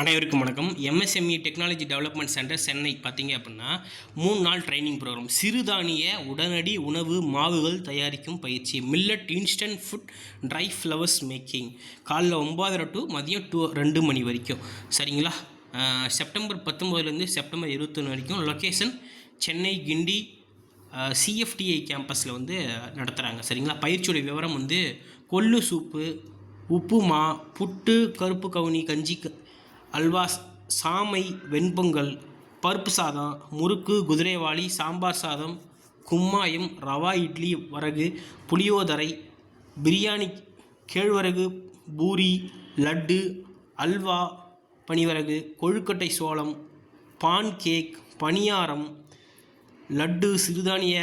அனைவருக்கும் வணக்கம். MSME technology development centre Chennai. பார்த்தீங்க அப்படின்னா மூணு நாள் ட்ரைனிங் ப்ரோக்ராம் சிறுதானிய உடனடி உணவு மாவுகள் தயாரிக்கும் பயிற்சி. Millet instant food dry flowers making காலைல ஒம்பதரை டு மதியம் டூ ரெண்டு மணி வரைக்கும். சரிங்களா? செப்டம்பர் பத்தொம்போதுலேருந்து செப்டம்பர் இருபத்தொன்று வரைக்கும் லொக்கேஷன் சென்னை கிண்டி சிஎஃப்டிஐ கேம்பஸில் வந்து நடத்துகிறாங்க சரிங்களா? பயிற்சியோட விவரம் வந்து கொள்ளு சூப்பு உப்புமா புட்டு கருப்பு கவுனி கஞ்சி அல்வாஸ் சாமை வெண்பொங்கல் பருப்பு சாதம் முறுக்கு குதிரைவாளி சாம்பார் சாதம் கும்மாயம் ரவா இட்லி வரகு புளியோதரை பிரியாணி கேழ்வரகு பூரி லட்டு அல்வா பனிவரகு கொழுக்கட்டை சோளம் பான் கேக் பணியாரம் லட்டு சிறுதானிய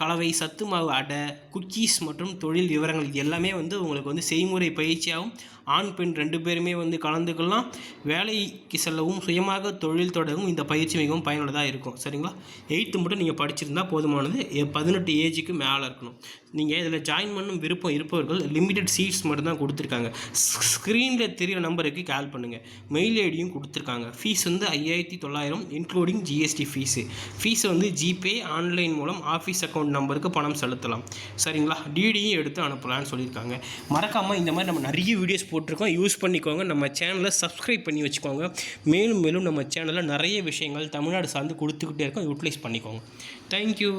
கலவை சத்து மாவு அடை குக்கீஸ் மற்றும் தொழில் விவரங்கள் இது எல்லாமே வந்து உங்களுக்கு வந்து செய்முறை பயிற்சியாகவும் ஆண் பெண் ரெண்டு பேருமே வந்து கலந்துக்கலாம். வேலைக்கு செல்லவும் சுயமாக தொழில் தொடரவும் இந்த பயிற்சி மிகவும் பயனுள்ளதாக இருக்கும். சரிங்களா? எயித்து மட்டும் நீங்கள் படிச்சிருந்தா போதுமானது. பதினெட்டு ஏஜுக்கு மேலே இருக்கணும். நீங்கள் இதில் ஜாயின் பண்ணும் விருப்பம் இருப்பவர்கள் லிமிடெட் சீட்ஸ் மட்டும்தான் கொடுத்துருக்காங்க. ஸ்க்ரீனில் தெரியிற நம்பருக்கு கால் பண்ணுங்கள் மெயில் ஐடியும் கொடுத்துருக்காங்க. ஃபீஸ் வந்து ஐயாயிரத்தி தொள்ளாயிரம் இன்க்ளூடிங் ஜிஎஸ்டி ஃபீஸு ஃபீஸை வந்து ஜிபே ஆன்லைன் மூலம் ஆஃபீஸ் அக்கௌண்ட் அக்கௌண்ட் நம்பருக்கு பணம் செலுத்தலாம். சரிங்களா? டிடியும் எடுத்து அனுப்பலாம்னு சொல்லியிருக்காங்க. மறக்காமல் இந்த மாதிரி நம்ம நிறைய வீடியோஸ் போட்டிருக்கோம். யூஸ் பண்ணிக்கோங்க. நம்ம சேனலை சப்ஸ்கிரைப் பண்ணி வச்சுக்கோங்க. மேலும் மேலும் நம்ம சேனலில் நிறைய விஷயங்கள் தமிழ்நாடு சார்ந்து கொடுத்துக்கிட்டே இருக்கோம். யூட்டிலைஸ் பண்ணிக்கோங்க. தேங்க்யூ